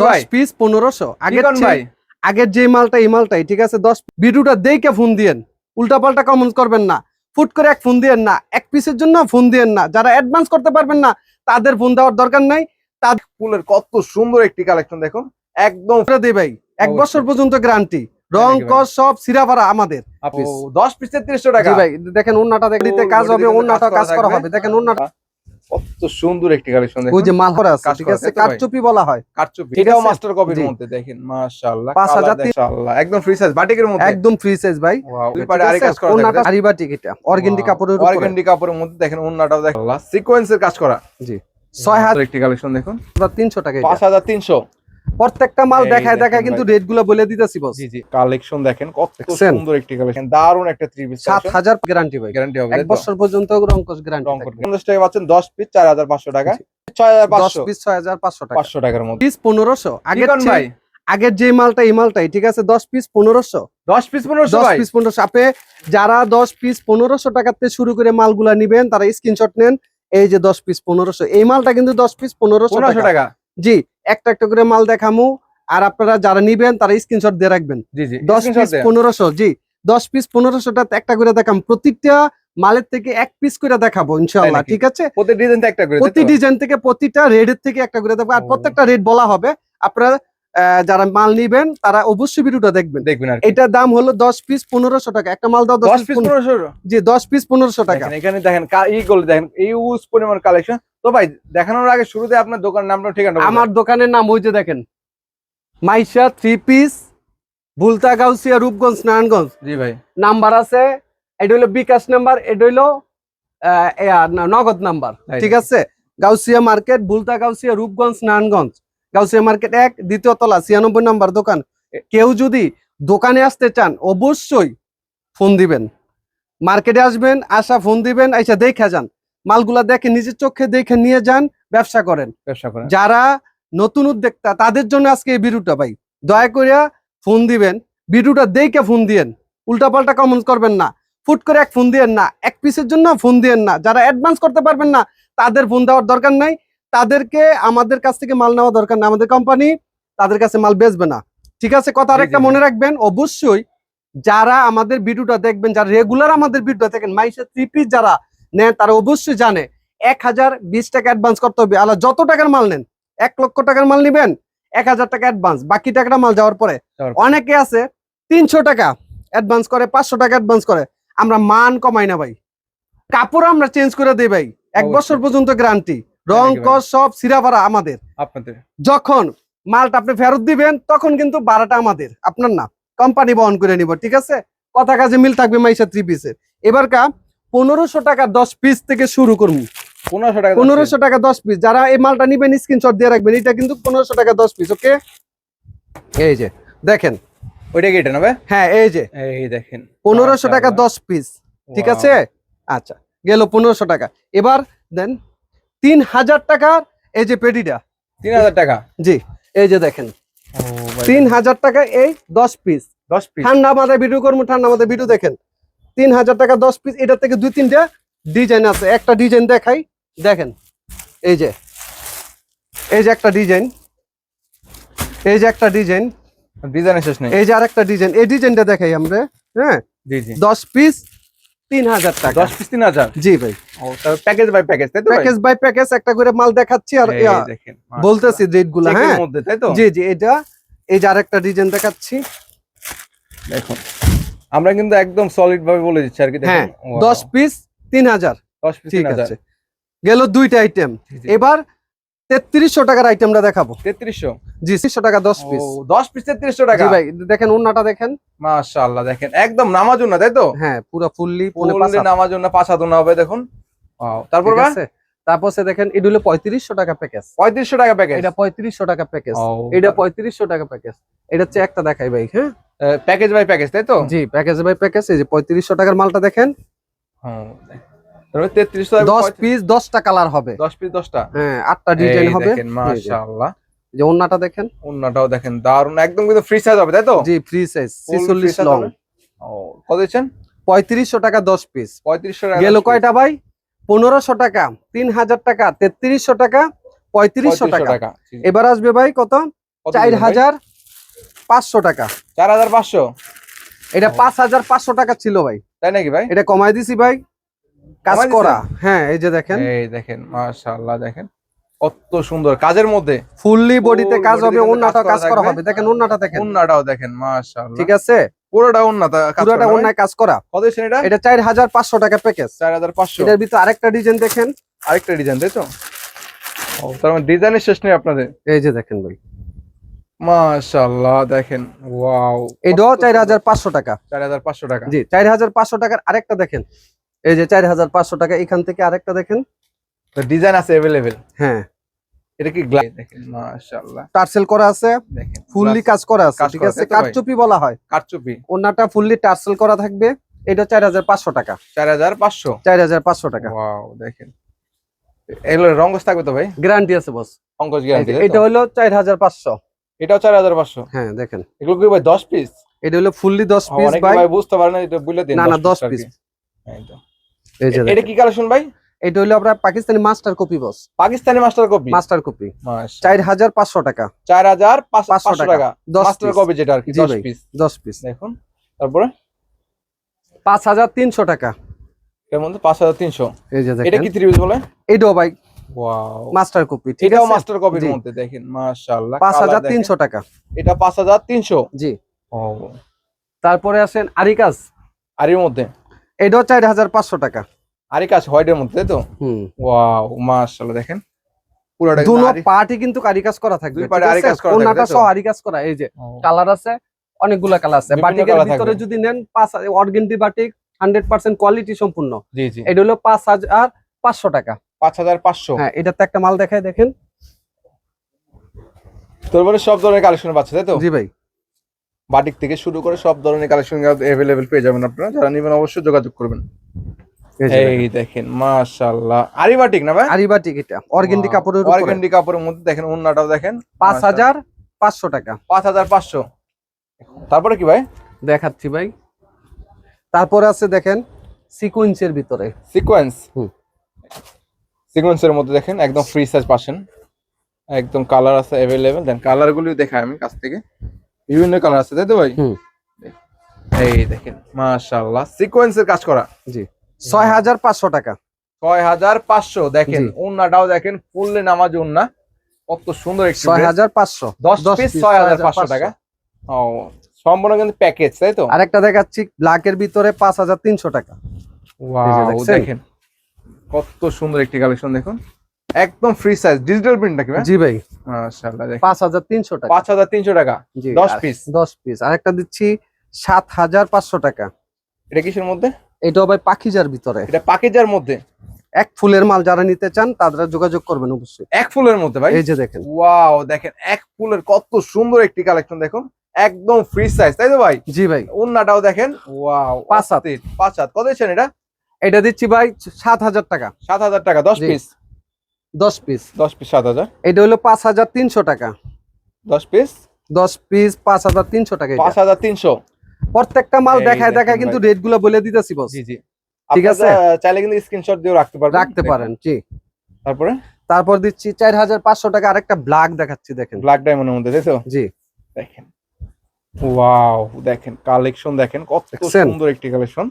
ভাই। দশ পিস পনেরোশো। আগের আগের ভাই। চেয়ে- আগের যে মালটা এই মালটাই ঠিক আছে? দশ ভিডিওটা দেখে ফোন দিয়েন। উল্টা কমেন্ট করবেন না। ফুট করে এক ফোন দিয়েন না। এক পিসের জন্য ফোন দিয়েন না। যারা অ্যাডভান্স করতে পারবেন না তাদের ফোন দেওয়ার দরকার নাই। ফুলের কত সুন্দর একটি কালেকশন দেখুন। একদম দে ভাই। এক। বছর পর্যন্ত গ্যারান্টি রং? কস সব সিরাপারা আমাদের। ও, দশ পিস তেত্রিশশো টাকা। ভাই দেখেন ওন্নাটা দেখেন। ও, কাজ হবে বডিতে কাজ করা করা হবে। দেখেন ওন্নাটা কত সুন্দর একটি কালেকশন ওই যে মাল করা আছে ঠিক আছে? কাটচুপি বলা হয়। কাটচুপি এটাও মাস্টার কপির মধ্যে দেখেন মাশাআল্লাহ 5000 মাশাআল্লাহ একদম ফ্রি সাইজ বাটিকের মধ্যে। একদম ফ্রি সাইজ ভাই। দুই পাড়ে কাজ করা থাকে আরি বাটিক এটা অর্গানিক কাপড়ের উপর। অর্গানিক কাপড়ের মধ্যে দেখেন ওন্নাটাও দেখেন। সিকোয়েন্সের কাজ করা। জি। 6000 একটি কালেকশন দেখুন। 300 টাকা 5300 প্রত্যেকটা মাল দেখায় দেখায় কিন্তু। রেটগুলো বলে দিতেছি বস জি জি কালেকশন দেখেন কত সুন্দর একটি কালেকশন দারুণ একটা থ্রি পিস সাত হাজার গ্যারান্টি ভাই। গ্যারান্টি হবে এক বছর পর্যন্ত রঙ্কস গ্যারান্টি রং করবে পঞ্চাশ টাকা পাচ্ছেন দশ পিস চার হাজার পাঁচশো টাকা। ছয় হাজার দশ পাঁচশো পিস ছয় হাজার পাঁচশো টাকা। পাঁচশো টাকার মধ্যে। পিস পনেরোশো। আগের আগের ভাই? আগের যে মালটা এই মালটাই ঠিক আছে? দশ পিস পনেরোশো। দশ পিস পনেরোশো দশ ভাই? পিস পনেরোশো। আপে যারা দশ পিস পনেরোশো টাকাতে শুরু করে মালগুলা নিবেন তারা স্ক্রিনশট নেন। এই যে দশ পিস পনেরোশো। এই মালটা কিন্তু দশ পিস পনেরোশো পনেরোশো টাকা। টাকা? জি। একটা একটা করে মাল দেখামু আর আপনারা যারা নিবেন তারা স্ক্রিনশট দিয়ে রাখবেন। জি জি। দশ পিস পনেরোশো জি দশ পিস পনেরোশোটা একটা করে দেখাম। প্রতিটা মালের থেকে এক পিস করে দেখাবো ইনশাল্লাহ ঠিক আছে? প্রতি ডিজাইন একটা করে প্রতি ডিজাইন থেকে প্রতিটা রেডের থেকে একটা করে দেবো আর প্রত্যেকটা রেট বলা হবে। আপনারা যারা মাল নিবেন তারা অবশ্যই ভিডিওটা দেখবেন। দেখবেন আর এটার দাম হলো দশ পিস পনেরোশো টাকা। একটা মাল দাও দশ পিস পনেরোশো জি দশ পিস পনেরোশো টাকা। দেখেন এখানে দেখেন কা- ই দেখেন ইউজ পরিমাণ কালেকশন তো ভাই দেখানোর আগে শুরুতে আপনার দোকান নামটা ঠিকানা বলবেন। আমার দোকানের নাম ওই যে দেখেন মাইশা থ্রি পিস ভুলতা গাউসিয়া রূপগঞ্জ নারায়ণগঞ্জ। জি ভাই। নাম্বার আছে এটা হলো বিকাশ নাম্বার এটা হলো নগদ নাম্বার ঠিক আছে? গাউসিয়া মার্কেট বুলতা গাউসিয়া রূপগঞ্জ নারায়ণগঞ্জ। গাউসিয়া মার্কেট এক দ্বিতীয় তলা ছিয়ানব্বই নাম্বার দোকান। কেউ যদি দোকানে আসতে চান অবশ্যই ফোন দিবেন। মার্কেটে আসবেন আসা ফোন দিবেন আইসা দেখে যান। মালগুলা দেখে নিজের চোখে দেখে নিয়ে যান ব্যবসা করেন। ব্যবসা করেন। যারা নতুন উদ্যোক্তা তাদের জন্য আজকে এই ভিডিওটা ভাই। দয়া করিয়া ফোন দিবেন ভিডিওটা দেখে ফোন দিয়েন। উল্টাপাল্টা কমেন্ট করবেন না। ফুট করে এক ফোন দিয়েন না। এক পিসের জন্য ফোন দিয়েন না। যারা অ্যাডভান্স করতে পারবেন না তাদের ফোন দেওয়ার দরকার নাই। তাদেরকে আমাদের কাছ থেকে মাল নেওয়া দরকার না আমাদের কোম্পানি তাদের কাছে মাল বেচবে না। ঠিক আছে? কথা আরেকটা। মনে রাখবেন অবশ্যই যারা আমাদের ভিডিওটা দেখবেন যারা রেগুলার আমাদের ভিডিওটা দেখেন মাইসের থ্রি পিস যারা নেন তারা অবশ্যই জানে। এক হাজার বিশ টাকা অ্যাডভান্স করতে হবে। আলা যত টাকার মাল নেন এক লক্ষ টাকার মাল নিবেন এক হাজার টাকা অ্যাডভান্স বাকি টাকাটা মাল যাওয়ার পরে। অনেকে আছে তিনশো টাকা অ্যাডভান্স করে পাঁচশো টাকা অ্যাডভান্স করে। আমরা মান কমাই না ভাই। কাপড় আমরা চেঞ্জ করে দিই ভাই। এক বছর পর্যন্ত গ্যারান্টি রং? কস সব সিরাপারা আমাদের। আপনাদের। যখন মালটা আপনি ফেরত দিবেন তখন কিন্তু ভাড়াটা আমাদের। আপনার না। কোম্পানি বহন করে নিব ঠিক আছে? কথা কাজে মিল থাকবে মাইসা থ্রি পিসের এবার কা পনেরোশো টাকা দশ পিস থেকে শুরু করব। পনেরোশো টাকা দশ পিস যারা এই মালটা নিবেন স্ক্রিনশট দিয়ে রাখবেন এটা কিন্তু পনেরোশো টাকা দশ পিস ওকে এই যে দেখেন। ওইটা কি এটা না হ্যাঁ এই যে। এই দেখেন। পনেরোশো টাকা দশ পিস ঠিক আছে? আচ্ছা গেল পনেরোশো টাকা। এবার দেন তিন হাজার টাকার এই যে পেটিটা। তিন হাজার টাকা? জি এই যে দেখেন। তিন হাজার টাকা এই দশ পিস দশ পিস ঠান্ডা মাথায় ভিডিও করব ঠান্ডা মাথায় ভিডিও দেখেন। তিন হাজার টাকা দশ পিস এটার থেকে দুই তিনটা ডিজাইন আছে। একটা ডিজাইন দেখাই। দেখেন এই যে এই যে একটা ডিজাইন এই যে একটা ডিজাইন ডিজাইনের শেষ নেই। এই যে আরেকটা ডিজাইন এই ডিজাইনটা দেখাই আমরা হ্যাঁ? দশ পিস তিন হাজার টাকা। দশ পিস তিন হাজার জি ভাই। প্যাকেজ বাই প্যাকেজ তাই তো প্যাকেজ বাই প্যাকেজ একটা করে মাল দেখাচ্ছি আর বলতেছি রেটগুলো হ্যাঁ? জি জি এটা এই যে আরেকটা ডিজাইন দেখাচ্ছি। দেখুন। আমরা কিন্তু একদম সলিড ভাবে বলে দিচ্ছি আর কি হ্যাঁ দেখুন দশ পিস তিন হাজার। দশ পিস ঠিক আছে। গেল দুইটা আইটেম এবার তেত্রিশশো টাকার আইটেমটা দেখাবো। তেত্রিশশো? জি তিনশো টাকা দশ পিস ও দশ পিস তেত্রিশশো টাকা? জি ভাই দেখেন ওন্নাটা দেখেন। মাশাআল্লাহ দেখেন একদম নামাজুন না তাই তো? হ্যাঁ পুরো ফুললি নামাজুন না পাঁচাতো না হবে দেখুন। তারপর তারপর সে দেখেন এটা হলো পঁয়ত্রিশশো টাকা প্যাকেজ পঁয়ত্রিশশো টাকা প্যাকেজ এটা পঁয়ত্রিশশো টাকা প্যাকেজ এটা পঁয়ত্রিশশো টাকা প্যাকেজ এটা হচ্ছে একটা দেখাই ভাই হ্যাঁ? প্যাকেজ বাই প্যাকেজ তাই তো? জি প্যাকেজ বাই প্যাকেজ এই যে পঁয়ত্রিশশো টাকার মালটা দেখেন। হ্যাঁ, তেত্রিশশো দশ পিস দশটা কালার হবে। দশ পিস দশটা? হ্যাঁ আটটা ডিজাইন হবে। মাশাআল্লাহ। যে ওন্নাটা দেখেন। ওন্নাটাও দেখেন দারুণ একদম কিন্তু ফ্রি সাইজ হবে তাই তো? জি ফ্রি সাইজ 46 লং ও কত দিচ্ছেন? 3500 টাকা 10 পিস 3500 টাকা গেল কয়টা ভাই? 1500 টাকা 3000 টাকা 3300 টাকা 3500 টাকা। এবার আসবে ভাই কত? 4000 পাঁচশো টাকা। চার হাজার পাঁচশো? এটা পাঁচ হাজার পাঁচশো টাকা ছিল ভাই। তাই নাকি ভাই? এটা কমাই দিছি ভাই। কাজ করা। হ্যাঁ এই যে দেখেন। এই দেখেন মাশাআল্লাহ দেখেন। কত সুন্দর কাজের মধ্যে। ফুললি বডিতে কাজ হবে অন্যটা কাজ করা হবে। দেখেন অন্যটা দেখেন। উন্নাটাও দেখেন মাশাআল্লাহ। ঠিক আছে? পুরোটা উন্নাটা কাজ পুরোটা করা কাজ করা। কত এটা? এটা চার হাজার পাঁচশো টাকা প্যাকেজ চার হাজার পাঁচশো। এটার ভিতরে আরেকটা ডিজাইন দেখেন। আরেকটা ডিজাইন ও তার মানে ডিজাইনের শেষ নেই আপনাদের? এই যে দেখেন ভাই। মাশাআল্লাহ দেখেন ওয়াও। এটাও চার হাজার পাঁচশো টাকা। চার হাজার পাঁচশো টাকা। জি চার হাজার পাঁচশো টাকার আরেকটা দেখেন। এই যে চার হাজার পাঁচশো টাকা এখান থেকে আরেকটা দেখেন। ডিজাইন আছে অ্যাভেলেবেল হ্যাঁ। এটা কি গ্লাস দেখেন মাশাআল্লাহ। টার্সেল করা আছে দেখেন ফুললি কাজ করা আছে ঠিক আছে? তো? কারচুপি বলা হয়। কারচুপি ওনাটা ফুললি টার্সেল করা থাকবে এটা চার হাজার পাঁচশো টাকা। চার হাজার পাঁচশো? চার হাজার পাঁচশো টাকা। ওয়াও দেখেন। এগুলো রঙ্গস থাকবে তো ভাই? গ্যারান্টি আছে বস অঙ্কজ গ্যারান্টি এটা হলো চার হাজার পাঁচশো। এটাও চার হাজার পাঁচশো। হ্যাঁ দেখেন। এগুলো কি ভাই দশ পিস এটা হলো ফুললি দশ পিস ভাই ভাই বুঝতে পারে না এটা বলে দিন না না 10 দশ পিস এই যে এটা দেখেন। কি কালেকশন ভাই? এটা হলো আপনার Pakistani master copy boss Pakistani master copy master copy চার হাজার পাঁচশো টাকা। চার হাজার পাঁচশো পাঁচশো টাকা। টাকা। দশ মাস্টার কপি যেটা আর কি জি দশ ভাই। পিস দশ পিস দেখুন তারপরে? পাঁচ হাজার তিনশো টাকা। এর মধ্যে পাঁচ হাজার তিনশো। এই যে এটা কি পিস বলে? এটাও ভাই মাস্টার কপি এটাও মাস্টার কপির মধ্যে দেখেন মাশাআল্লাহ পাঁচ colour হাজার দেখেন। তিনশো টাকা। এটা পাঁচ হাজার তিনশো? জি। ও। তারপরে আসেন আরিকাস আর এর মধ্যে? এটাও চার হাজার পাঁচশো টাকা। আরে কাজ হোয়াইটের মধ্যে তো? হুম। ওয়াও মাশাআল্লাহ দেখেন। পুরোটা কিন্তু দুনো পার্টি কিন্তু কারিকাস করা থাকবে দুই ঠিক পার্টে আছে? করা? সহ আরিকাস করা এই যে কালার আছে অনেকগুলা কালার আছে। বাটিকের ভিতরে যদি নেন পাঁচ organdie batik hundred percent quality সম্পূর্ণ। এটা হলো পাঁচ হাজার পাঁচশো টাকা। পাঁচ হাজার পাঁচশো। হ্যাঁ এটাতে একটা মাল দেখায় দেখেন। তারপরে সব ধরনের কালেকশন পাচ্ছে তাই তো? জি ভাই। বাটিক থেকে শুরু করে সব ধরনের কালেকশন অ্যাভেলেবেল পেয়ে যাবেন আপনারা। যারা নেবেন অবশ্যই যোগাযোগ করবেন। এই দেখেন মাশাআল্লাহ। আরি না ভাই? আরি বাটিক এটা অর্গেন্ডি কাপড়ের উপরে। অর্গেন্ডি কাপড়ের মধ্যে দেখেন ওন্নাটাও দেখেন। পাঁচ হাজার পাঁচশো টাকা। পাঁচ হাজার পাঁচশো। তারপরে কি ভাই? দেখাচ্ছি ভাই। তারপরে আছে দেখেন সিকুয়েন্সের ভিতরে। সিকোয়েন্স হুম। সিকোয়েন্সের মধ্যে দেখেন একদম ফ্রি সাইজ পাচ্ছেন একদম কালার আছে অ্যাভেলেবেল দেন কালার গুলি দেখাই আমি কাছ থেকে। বিভিন্ন কালার আছে তাই তো ভাই? হুম। এই দেখেন মাশাআল্লাহ সিকোয়েন্সের কাজ করা। জি। ছয় হাজার পাঁচশো টাকা। ছয় হাজার পাঁচশো দেখেন। ওন্নাটাও দেখেন ফুললে নামাজ ওন্না কত সুন্দর একটি ছয়। হাজার পাঁচশো। দশ পিস ছয় হাজার পাঁচশো টাকা। ও সম্পূর্ণ কিন্তু প্যাকেজ তাই তো? আরেকটা দেখাচ্ছি ব্ল্যাকের ভিতরে পাঁচ হাজার তিনশো টাকা। ওয়াও দেখেন। কত সুন্দর একটি কালেকশন দেখুন। একদম ফ্রি সাইজ ডিজিটাল প্রিন্ট নাকি জি ভাই। মাশাআল্লাহ পাঁচ হাজার তিনশো টাকা। পাঁচ হাজার তিনশো টাকা জি দশ piece। দশ পিস আরেকটা দিচ্ছি সাত হাজার পাঁচশো টাকা। এটা কিসের মধ্যে? এটাও ভাই পাখিজার ভিতরে। এটা পাকেজার মধ্যে? এক ফুলের মাল যারা নিতে চান তারা যোগাযোগ করবেন অবশ্যই। এক ফুলের মধ্যে ভাই? এই যে দেখেন। ওয়াও দেখেন এক ফুলের কত সুন্দর একটি কালেকশন দেখুন। একদম ফ্রি সাইজ তাই তো ভাই? জি ভাই। ওন্নাটাও দেখেন ওয়াও পাঁচ হাত। পাঁচ হাত। কত এটা? এটা দিচ্ছি ভাই সাত হাজার টাকা। সাত হাজার টাকা দশ পিস? দশ পিস। দশ পিস সাত হাজার। এটা হলো পাঁচ হাজার তিনশো টাকা। দশ পিস? দশ পিস পাঁচ হাজার তিনশো টাকা পাঁচ হাজার তিনশো? প্রত্যেকটা মাল দেখায় দেখায় কিন্তু। রেটগুলো বলে দিতেছি বস জি জি। ঠিক আছে। চাইলে কিন্তু স্ক্রিনশট দিয়েও রাখতে পারেন রাখতে পারেন জি। তারপরে? তারপর দিচ্ছি চার হাজার পাঁচশো টাকা আরেকটা ব্ল্যাক দেখাচ্ছি দেখেন। ব্ল্যাক ডায়মন্ডের মধ্যে তো জি। দেখেন। ওয়াও দেখেন কালেকশন দেখেন কত সুন্দর একটি কালেকশন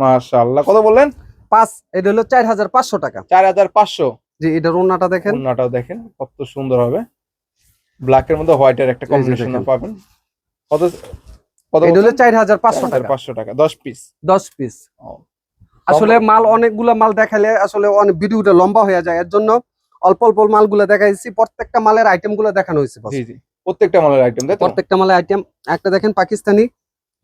মাশাআল্লাহ। কত বললেন? পাঁচ এটা হলো চার হাজার পাঁচশো টাকা। চার হাজার পাঁচশো। জি এটার ওনাটা দেখেন। ওন্নাটাও দেখেন কত সুন্দর হবে। ব্ল্যাকের মধ্যে হোয়াইটের একটা কম্বিনেশন পাবেন। কত কত এটা হলো চার হাজার পাঁচশো টাকা। পাঁচশো টাকা দশ পিস। দশ পিস। আসলে মাল অনেকগুলা মাল দেখালে আসলে অনেক ভিডিওটা লম্বা হয়ে যায়। এর জন্য অল্প অল্প মালগুলো দেখাইছি। প্রত্যেকটা মালের আইটেমগুলো দেখানো হয়েছে জি জি। প্রত্যেকটা মালের আইটেম প্রত্যেকটা মালের আইটেম একটা দেখেন পাকিস্তানি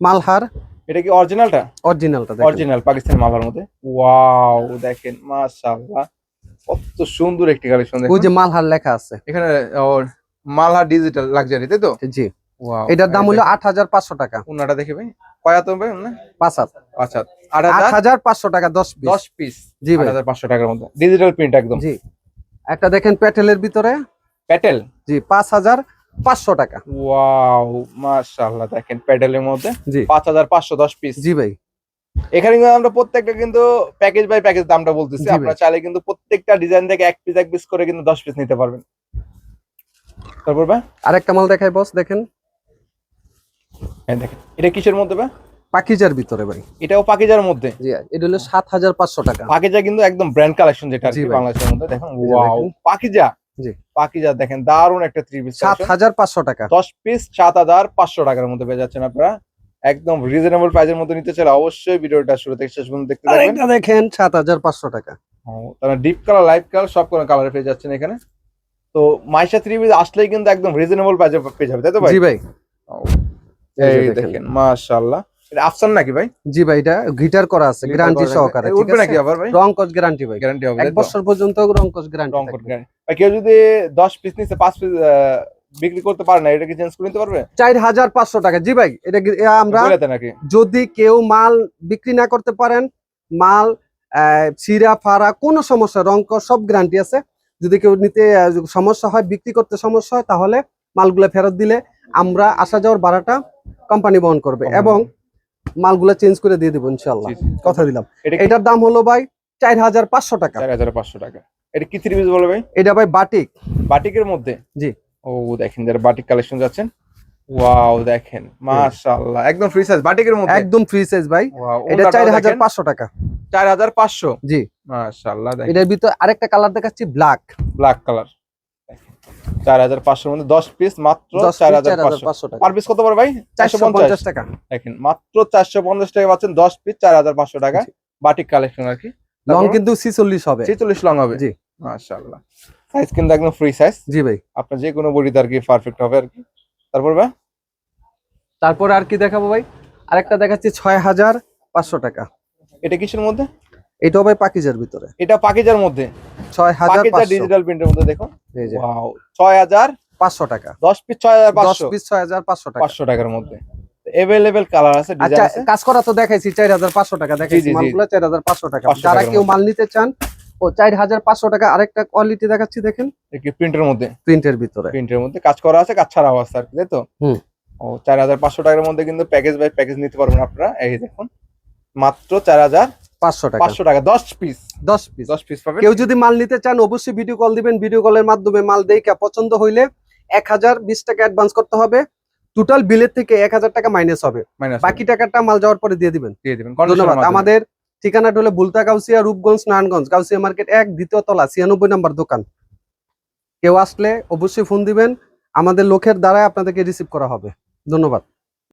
মালহার। এটা কি অরিজিনালটা অরিজিনালটা দেখেন। অরিজিনাল পাকিস্তানি মালার মধ্যে। ওয়াও দেখেন মাশাআল্লাহ। কত সুন্দর একটি কালেকশন ওই যে মালহার লেখা আছে। এখানে ওর মালহা ডিজিটাল লাক্সারি তাই তো? জি। ওয়াও এটার দাম হলো আট হাজার পাঁচশো টাকা। উন্নাটা দেখে ভাই। কয় হাত হবে পাঁচ হাত। আচ্ছা আট আট হাজার? হাজার পাঁচশো টাকা দশ পিস দশ পিস জি আট ভাই হাজার পাঁচশো টাকার মধ্যে। ডিজিটাল প্রিন্ট একদম। জি। একটা দেখেন প্যাটেলের ভিতরে। প্যাটেল জি পাঁচ হাজার পাঁচশো টাকা। ওয়াও মাশাআল্লাহ দেখেন প্যাটেলের মধ্যে জি। পাঁচ হাজার পাঁচশো দশ পিস জি ভাই। এখানে কিন্তু আমরা প্রত্যেকটা কিন্তু প্যাকেজ বাই প্যাকেজ দামটা বলতেছি। আপনারা চাইলে কিন্তু প্রত্যেকটা ডিজাইন থেকে এক পিস এক পিস করে কিন্তু দশ পিস নিতে পারবেন। তারপর ভাই? আরেকটা মাল দেখাই বস দেখেন। হ্যাঁ দেখেন। এটা কিসের মধ্যে ভাই? পাকিজার ভিতরে ভাই। এটাও পাকিজার মধ্যে? জি এটা হলো সাত হাজার পাঁচশো টাকা। পাকিজা কিন্তু একদম ব্র্যান্ড কালেকশন যেটা জি বাংলাদেশের মধ্যে। দেখেন ওয়াও পাকিজা? জি। পাকিজা দেখেন দারুণ একটা থ্রি পিস সাত হাজার পাঁচশো টাকা। দশ পিস সাত হাজার পাঁচশো টাকার মধ্যে পেয়ে যাচ্ছেন আপনারা। একদম রিজনেবল প্রাইসের মধ্যে নিতে চাইলে অবশ্যই ভিডিওটা শুরু থেকে শেষ পর্যন্ত দেখতে থাকবেন। দেখেন সাত হাজার পাঁচশো টাকা। তারা ডিপ কালার লাইট কালার সব কোনো কালার পেয়ে যাচ্ছেন এখানে। তো মাইশা থ্রি পিস আসলেই কিন্তু একদম রিজনেবল প্রাইসে পেয়ে যাবে তাই তো ভাই? জি ভাই। এই দেখেন। দেখেন মাশাআল্লাহ। এটা আফসান নাকি ভাই? জি ভাই এটা গিটার করা আছে গ্যারান্টি সহকারে ঠিক উঠবে নাকি আবার ভাই? রং কস গ্যারান্টি ভাই। গ্যারান্টি হবে এক বছর পর্যন্ত রং কস গ্যারান্টি রং। কেউ যদি দশ পিস নিচ্ছে পাঁচ পিস বিক্রি করতে পারে না এটা কি চেঞ্জ করে নিতে পারবে? চার হাজার পাঁচশো টাকা। জি ভাই এটা আমরা যদি কেউ মাল বিক্রি না করতে পারেন মাল ছিঁড়া ফাড়া কোনো সমস্যা রং কস সব গ্যারান্টি আছে। যদি কেউ নিতে সমস্যা হয় বিক্রি করতে সমস্যা হয় তাহলে মালগুলা ফেরত দিলে আমরা আসা যাওয়ার ভাড়াটা কোম্পানি বহন করবে। এবং মালগুলা চেঞ্জ করে দিয়ে দেবো ইনশাল্লাহ। কথা দিলাম। এটার দাম হলো ভাই চার হাজার পাঁচশো টাকা। চার হাজার পাঁচশো টাকা। এটা কি থ্রি পিস বলে ভাই? এটা ভাই বাটিক। বাটিকের মধ্যে? জি। ও দেখেন যারা বাটিক কালেকশন যাচ্ছেন ওয়াও দেখেন মাশাআল্লাহ একদম ফ্রি সাইজ বাটিকের মধ্যে? একদম ফ্রি সাইজ ভাই। এটা চার হাজার পাঁচশো টাকা। চার হাজার পাঁচশো? জি। মাশাআল্লাহ দেখেন। এটার ভিতর আরেকটা কালার দেখাচ্ছি ব্ল্যাক ব্ল্যাক কালার চার হাজার পাঁচশোর মধ্যে দশ পিস মাত্র চার হাজার পাঁচশো। পার পিস কত পড়ে ভাই? চারশো পঞ্চাশ টাকা। দেখেন মাত্র চারশো পঞ্চাশ টাকা পাচ্ছেন দশ পিস চার হাজার পাঁচশো টাকা। বাটিক কালেকশন আর কি। লং? কিন্তু ছিচল্লিশ হবে। ছেচল্লিশ লং হবে। জি। মাশাআল্লাহ। সাইজ কিন্তু একদম ফ্রি সাইজ জি ভাই। আপনার যে কোনো বডিতে আর কি পারফেক্ট হবে আর কি। তারপর ভাই? তারপর আর কি দেখাবো ভাই? আরেকটা দেখাচ্ছি ছয় হাজার পাঁচশো টাকা। এটা কিসের মধ্যে? এটাও ভাই পাকিজার ভিতরে। এটা পাকিজার মধ্যে? ছয় হাজার ডিজিটাল প্রিন্টের মধ্যে দেখুন। ওয়াও ছয় হাজার পাঁচশো টাকা। দশ পিস ছয় হাজার দশ পিস ছয় হাজার পাঁচশো টাকা। পাঁচশো টাকার মধ্যে। এভেলেবেল কালার আছে আচ্ছা ডিজাইন আছে। কাজ করা তো দেখাইছি চার হাজার পাঁচশো টাকা দেখাইছি। মালগুলো চার হাজার পাঁচশো টাকা। 500 যারা কেউ মাল নিতে চান ও চার হাজার পাঁচশো টাকা আরেকটা কোয়ালিটি দেখাচ্ছি দেখেন। প্রিন্টের মধ্যে। প্রিন্টের ভিতরে। প্রিন্টের মধ্যে কাজ করা আছে কাজ ছাড়াও আছে আর কি তাই তো? হুম। ও চার হাজার পাঁচশো টাকার মধ্যে কিন্তু প্যাকেজ বাই প্যাকেজ নিতে পারবেন আপনারা। এই দেখুন মাত্র চার হাজার পাঁচশো টাকা। পাঁচশো টাকা দশ পিস দশ পিস দশ পিস পাবেন। কেউ যদি মাল নিতে চান অবশ্যই ভিডিও কল দিবেন। ভিডিও কলের মাধ্যমে মাল দেখে পছন্দ হইলে এক হাজার বিশ টাকা অ্যাডভান্স করতে হবে। টোটাল বিলের থেকে এক হাজার টাকা মাইনাস হবে। বাকি টাকাটা মাল যাওয়ার পরে দিয়ে দিবেন। দিয়ে দিবেন। ধন্যবাদ। আমাদের ঠিকানাটা হলো বুলতা গাউসিয়া রূপগঞ্জ নারায়ণগঞ্জ। গাউসিয়া মার্কেট এক দ্বিতীয় তলা ছিয়ানব্বই নম্বর দোকান। কেউ আসলে অবশ্যই ফোন দিবেন। আমাদের লোকের দ্বারা আপনাদেরকে রিসিভ করা হবে। ধন্যবাদ।